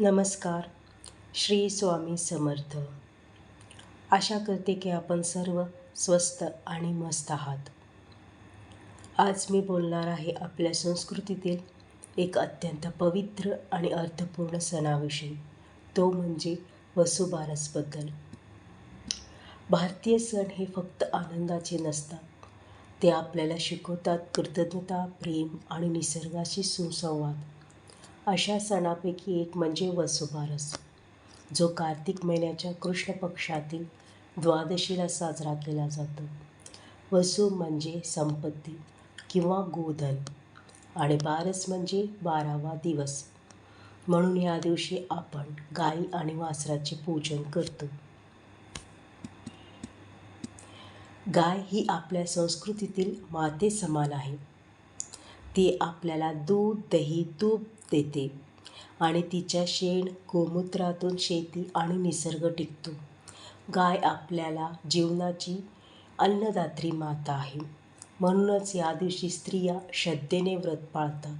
नमस्कार. श्री स्वामी समर्थ. आशा करते की आपण सर्व स्वस्त आणि मस्त आहात. आज मी बोलणार आहे आपल्या संस्कृतीतील एक अत्यंत पवित्र आणि अर्थपूर्ण सणाविषयी. तो म्हणजे वसुबारसबद्दल. भारतीय सण हे फक्त आनंदाचे नसतात. ते आपल्याला शिकवतात कृतज्ञता प्रेम आणि निसर्गाशी सुसंवाद. अशा सणापैकी एक म्हणजे वसुबारस जो कार्तिक महिन्याच्या कृष्ण पक्षातील द्वादशीला साजरा केला जातो. वसू म्हणजे संपत्ती किंवा गोधन आणि बारस म्हणजे बारावा दिवस. म्हणून ह्या दिवशी आपण गाई आणि वासराचे पूजन करतो. गाय ही आपल्या संस्कृतीतील माते समान आहे. ती आपल्याला दूध दही तूप देते आणि तिच्या शेण गोमूत्रातून शेती आणि निसर्ग टिकतो. गाय आपल्याला जीवनाची अन्नदात्री माता आहे. म्हणूनच या दिवशी स्त्रिया श्रद्धेने व्रत पाळतात.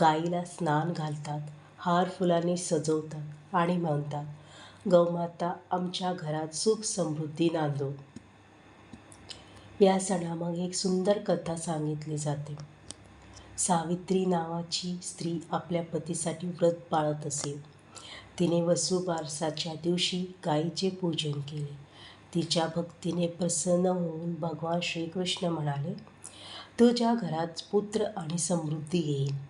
गाईला स्नान घालतात हार फुलाने सजवतात आणि म्हणतात गौमाता आमच्या घरात सुख समृद्धी नांदो. या सणामागे एक सुंदर कथा सांगितली जाते. सावित्री नावाची स्त्री आपल्या पतीसाठी व्रत पाळत असे. तिने वसुबारसाच्या दिवशी गायीचे पूजन केले. तिच्या भक्तीने प्रसन्न होऊन भगवान श्रीकृष्ण म्हणाले तुझ्या घरात पुत्र आणि समृद्धी येईल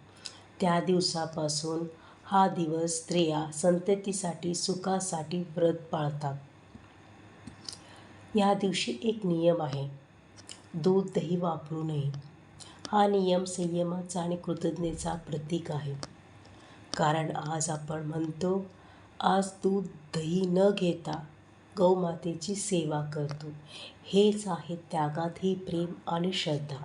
त्या दिवसापासून हा दिवस स्त्रिया संततीसाठी सुखासाठी व्रत पाळतात. या दिवशी एक नियम आहे दूध दही वापरू नये. हा नियम संयमाचा आणि कृतज्ञतेचा प्रतीक आहे. कारण आज आपण म्हणतो आज दूध दही न घेता गौमातेची सेवा करतो. हेच आहे त्यागात ही प्रेम आणि श्रद्धा.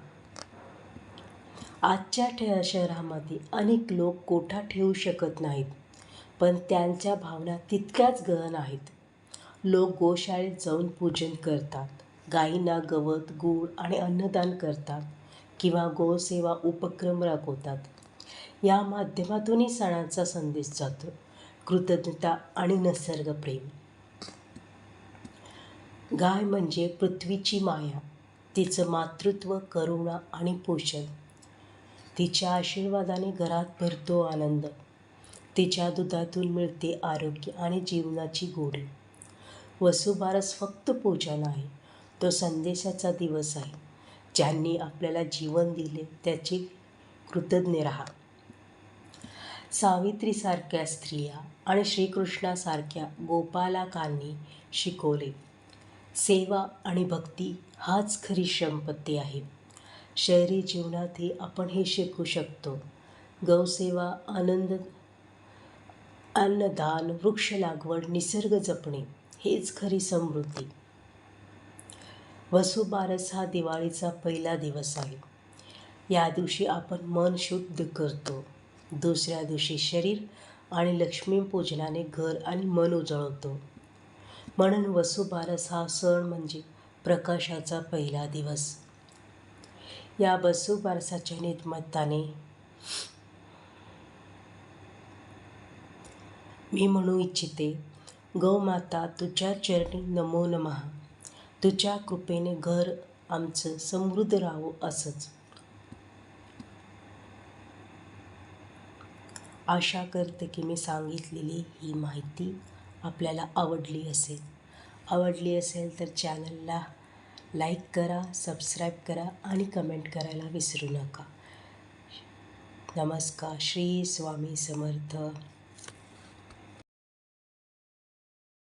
आजच्या ठे शहरामध्ये अनेक लोक कोठा ठेवू शकत नाहीत पण त्यांच्या भावना तितक्याच गहन आहेत. लोक गोशाळेत जाऊन पूजन करतात गायींना गवत गूळ आणि अन्नदान करतात. किंवा गोसेवा उपक्रम राबवतात. या माध्यमातूनही सणांचा संदेश जातो. कृतज्ञता आणि निसर्गप्रेम गाय म्हणजे पृथ्वीची माया. तिचं मातृत्व करुणा आणि पोषण. तिच्या आशीर्वादाने घरात भरतो आनंद. तिच्या दुधातून मिळते आरोग्य आणि जीवनाची गोडी. वसुबारस फक्त पूजन आहे. तो संदेशाचा दिवस आहे. ज्यांनी आपल्याला जीवन दिले त्याची कृतज्ञ राहा. सावित्रीसारख्या स्त्रिया आणि श्रीकृष्णासारख्या गोपालाकांनी शिकवले. सेवा आणि भक्ती हाच खरी संपत्ती आहे. शहरी जीवनातही आपण हे शिकू शकतो. गौसेवा आनंद अन्नदान वृक्ष लागवड निसर्ग जपणे हेच खरी समृद्धी. वसुबारस हा दिवाळीचा पहिला दिवस आहे. या दिवशी आपण मन शुद्ध करतो. दुसऱ्या दिवशी शरीर आणि लक्ष्मीपूजनाने घर आणि मन उजळवतो म्हणून वसुबारस हा सण म्हणजे प्रकाशाचा पहिला दिवस. या वसुबारसाच्या निमित्ताने मी म्हणू इच्छिते गौमाता तुझ्या चरणी नमो नमः. तुझ्या कृपेने घर आमचं समृद्ध राहो असंच. आशा करते की मी सांगितलेली ही माहिती आपल्याला आवडली असेल. आवडली असेल तर चॅनलला लाईक करा सबस्क्राईब करा आणि कमेंट करायला विसरू नका. नमस्कार. श्री स्वामी समर्थ.